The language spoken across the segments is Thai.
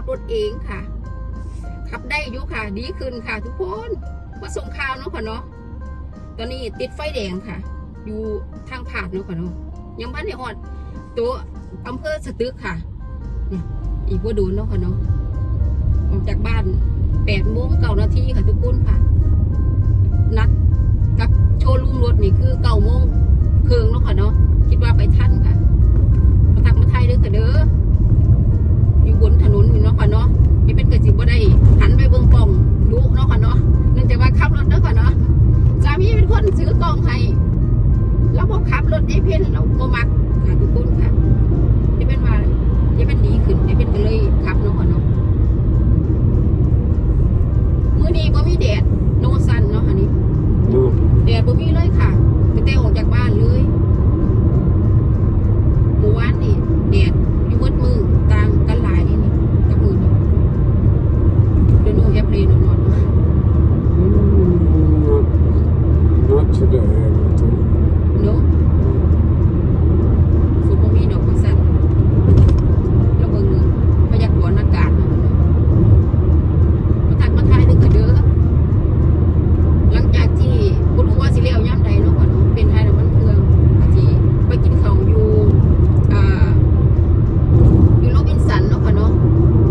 ขับรถเองค่ะ ขับได้อยู่ค่ะ ดีขึ้นค่ะ ทุกคนมาส่งข่าวเนาะค่ะเนาะตอนนี้ติดไฟแดงค่ะ อยู่ทางผ่านเนาะค่ะเนาะยังบ้านในออดตัวอำเภอสตึกค่ะเนี่ยอีกว่าดูเนาะค่ะเนาะออกจากบ้านแปดโมงเก้านาทีค่ะทุกคนค่ะ นัดกับโชว์รูมรถนี่คือเก้าโมงเครึ่งเนาะค่ะเนาะคิดว่าไปทันค่ะมาทักมาไทยเด้อค่ะเด้อ นคนซื้อกล้องให้เราบอกขับรถไอ้เพ่นเราบ่มักค่ะทุกคนค่ะนี่เป็นว่านี่เป็นดีขึ้นนี่เป็นก็เลยขับเนาะค่ะเนาะมื้อนี้บ่มีแดดโนซันเนาะค่ะนี่ No. แดดบ่มีเลยค่ะตั้งแต่ออกจากบ้านเลยเมื่อวานนี่แดดอยู่มืดมือต่างกันหลายนี่นี่กับมือนี่เดี๋ยวหนูแฮปปี้หนูนอน Mm, not, not today, I don't think. เนาะฝนบ่มีดอกว่าซั่นแล้วเบิ่งพยากรณ์อากาศมาทักมาทายเด้อค่ะเด้อหลังจากที่บ่รู้ว่าสิเลี้ยวยามใดเนาะค่ะเนาะเป็นไทยน้ำมันเครื่องที่ไปกินข้าวอยู่อ่า อยู่โรบินสันเนาะค่ะเนาะ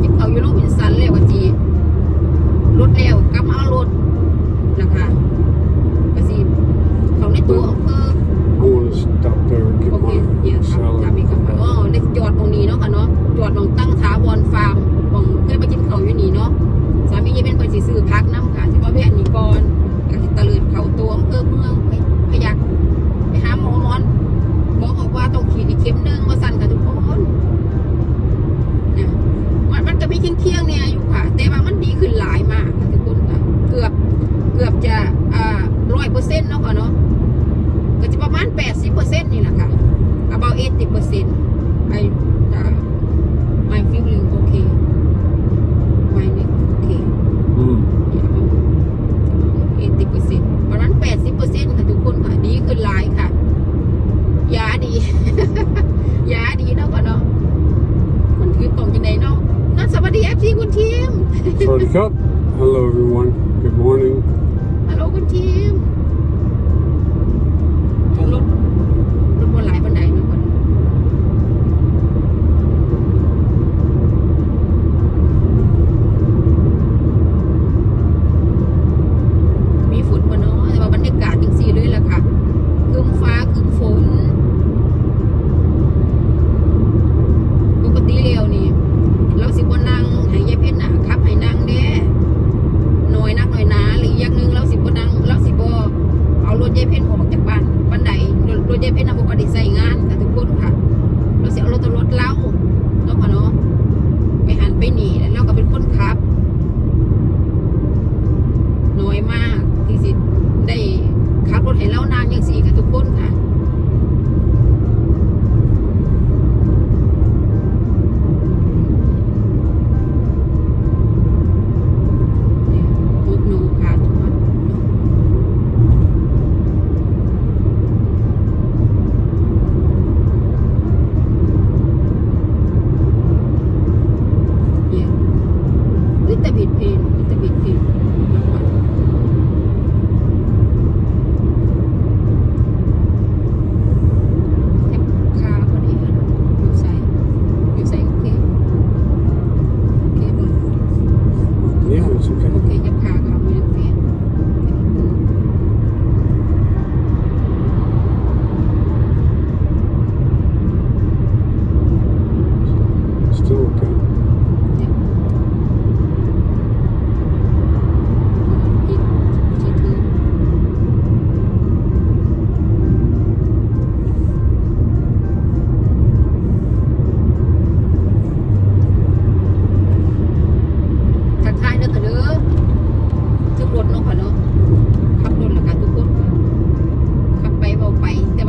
จิบเขาอยู่โรบินสันแล้วก็จีรถแล้วกลับมาเอารถนะคะก็สิ เขาในตัวอำเภอ I want to stop there and get โอเค my เดี๋ยวครับ salad. ถามอีกครับอ๋อในจอดตรงนี้เนาะค่ะเนาะจอดตรงตั้งถาวรฟาร์มตรงเคยมากินเขาวอยู่นี่เนาะสามีจะเป็นคนสิซื้อพักน้ำค่ะที่ว่าแวะนี่ก่อนก็สิตะเลิดเขาตัวอำเภอเมืองไปพยักไปหาหมอหมอนหมอบอกว่าต้องขีดอีกเข็มหนึงมาสั่นค่ะทุกคนนะมันมันก็มีเคียงเคียงๆเนี่ยอยู่ค่ะ แต่ว่ามันดีขึ้นหลายมากค่ะทุกคนค่ะเกือบเกือบจะอ่าร้อยเปอร์เซ็นต์เนาะค่ะเนาะก็จะประมาณแปดสิบ เปอร์เซ็นต์นี่แหละค่ะ about 80% percent I uh, my feeling okay my neck okay Mm. yeah about 80 percent ประมาณ80เปอร์เซ็นต์ค่ะทุกคนค่ะ ดีขึ้นหลายค่ะ ยาดี ยาดีเนาะค่ะเนาะคนถือกล่องจังไดเนาะนั่นสวัสดีเอฟซีคุณทีม Sorry, cup. Hello, everyone. Good morning. ฮัลโหลคุณทีมรถรถบนหลายบันไดเนาะคนมีฝนมาเนาะแต่ว่าบรรยากาศจังสี่เลยล่ะค่ะครึ้มฟ้าครึ้มฝน ปกติแล้วนี่ เราสิบ่นั่งให้ยายเพชรน่ะขับให้นั่งเด้ หน่อยนักหน่อยหนาหรืออย่างหนึงเราสิบ่นั่งเราสิบ่เอารถยายเพ่นออกจากบ้านปันใด รถรถยายเพ่นน่ะบ่ได้ใส่งานค่ะทุกคนค่ะ เราเสียรถตรถเล่าเนาะค่ะเนาะไปหันไปหนีแล้วเราก็เป็นคนขับน้อยมากที่สิได้ขับรถให้เล่านานอย่างสี่ค่ะทุกคนค่ะ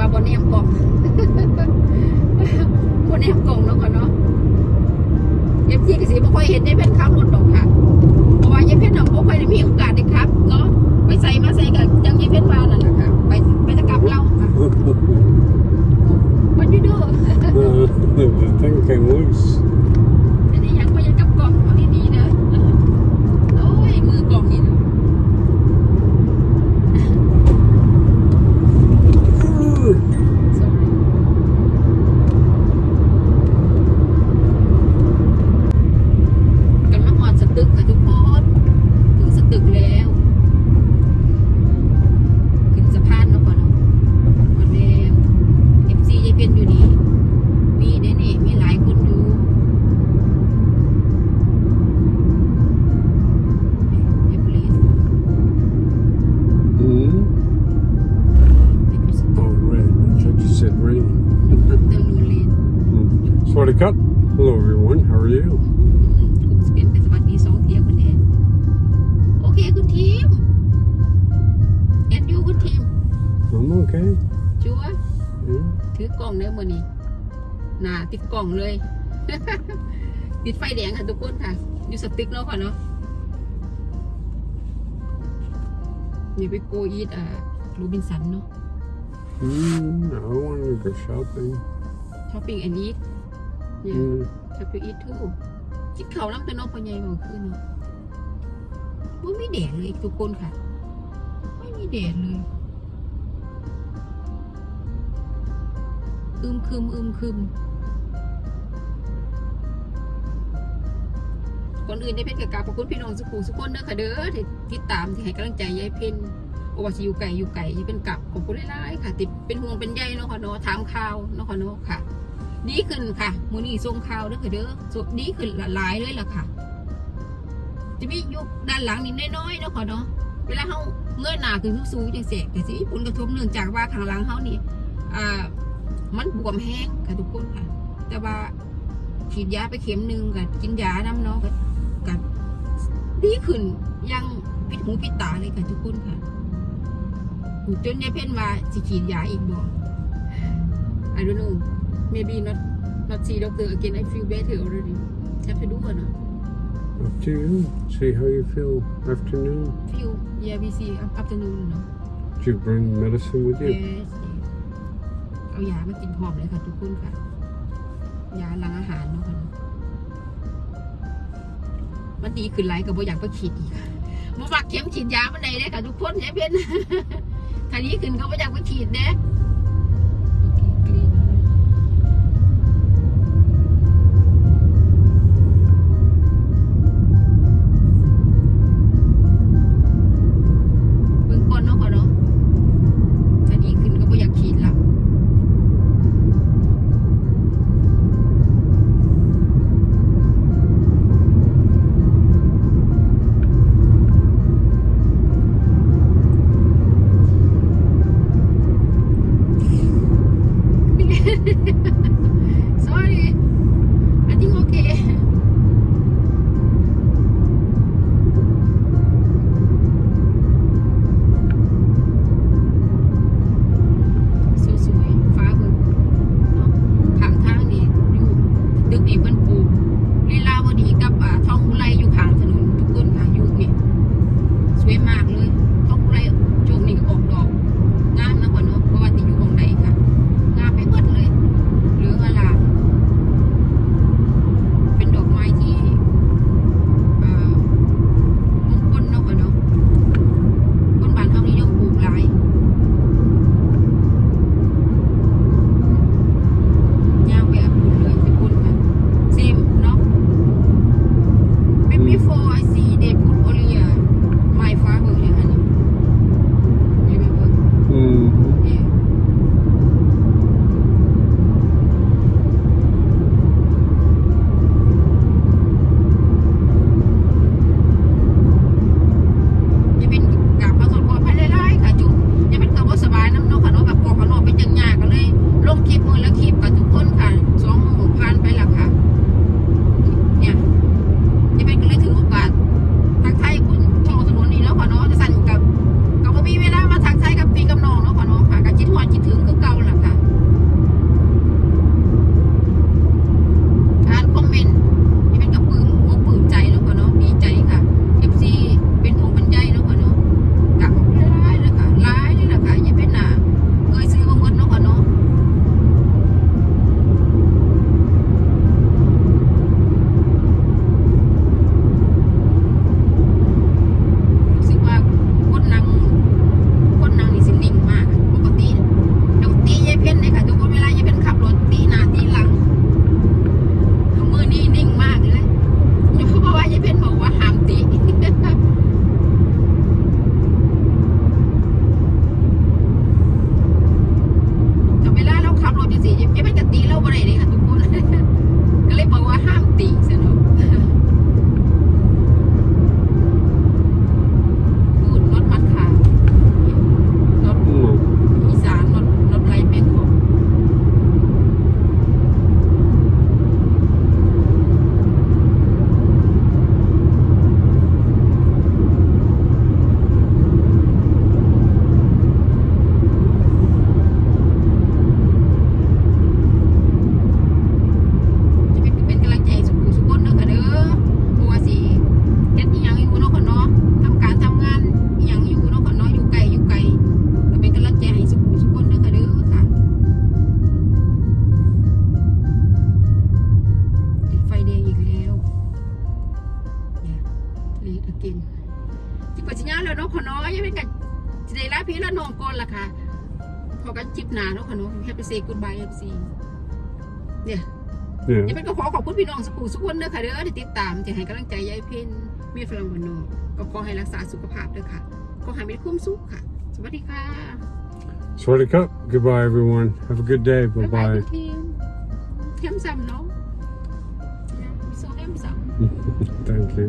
ว่าบนแนมกล่องบนแนมกล่องเนาะค่ะเนาะเอฟซีก็สิบ่ค่อยเห็นได้เป็นขับรถดอกค่ะเพราะว่ายายเพชรน่ะบ่ค่อยได้มีโอกาสได้ขับเนาะไปใส่มาใส่กับจังยายเพชรว่านั่นแหละค่ะไปไปจะกลับเราค่ะมันอยู่เด้อ Uh, the thing เด้อมื้อนี้หน้าติดกล่องเลย ติดไฟแดงค่ะทุกคนค่ะ อยู่สติ๊กเนาะค่ะเนาะนี่ไปโกอีทอ่ารูบินสันเนาะ Mm, I want to go shopping. ช้อปปิ้งอันนี้เนี่ย Mm, ช้อปปิ้งอีททูจิตเขาน้ำเป็นนกพอใหญ่บอกขึ้นเนาะว่าไม่แดดเลยทุกคนค่ะ ไม่มีแดดเลย อึมคึมอึมคึม คนอื่นได้เพชรกับกาบขอบคุณพี่น้องสุขุสุขคนเด้อค่ะเด้อที่ติดตามที่ให้กำลังใจยายเพ็ญโอว่าสิอยู่ไก่อยู่ไก่ที่เป็นกับขอบคุณหลายๆค่ะ ติดเป็นห่วงเป็นใยเนาะค่ะเนาะถามข่าวเนาะค่ะเนาะค่ะดีขึ้นค่ะมือนี้ส่งข่าวเด้อค่ะเด้อสดีขึ้นหลายเลยล่ะค่ะ จะมียุคด้านหลังนิดน้อยๆเนาะค่ะเนาะเวลาเขาเงยหนาขึ้นสูงๆจังเสกแต่สิผลกระทบเนื่องจากว่าข้างหลังเขานี่อ่า มันบวมแห้งค่ะทุกคนค่ะ แต่ว่าฉีดยาไปเข็มหนึ่งกับกินยาน้ำเนาะก็ก็ดีขึ้นยังปิดหูปิดตาเลยค่ะทุกคนค่ะจนยายเพ่นมาสิฉีดยาอีกบ่ I don't know maybe not not see doctor again I feel better already have to do it no up to you. See how you feel afternoon. feel yeah we see afternoon เนาะ Did you bring medicine with you? yes เอายามากินพร้อมเลยค่ะทุกคนค่ะยาหลังอาหารเนาะค่ะเนาะมันดีขึ้นไรกับ่อยากไปฉีดอีกมาฝากเข็มฉีดยามันไหนเลยค่ะทุกคนอย่ยเพ่นคันนี้ขึ้นก็บ่อยากไปฉีดเด้ เซกูดบายเอฟซีเนี่ย Yeah. ยังเป็นก็ขอขอบคุณพี่น้องสุขุสุขคนเด้อค่ะเด้อที่ติดตามที่ให้กำลังใจยายเพ็ญมีฝรั่งวันโนก็ขอให้รักษาสุขภาพด้วยค่ะขอให้มีความสุขค่ะ สวัสดีค่ะ Sweaty cup. Goodbye, everyone. Have a good day. บ๊ายบาย Bye ทุกทีมแฮมซัมเนาะ so handsome bye. Thank you.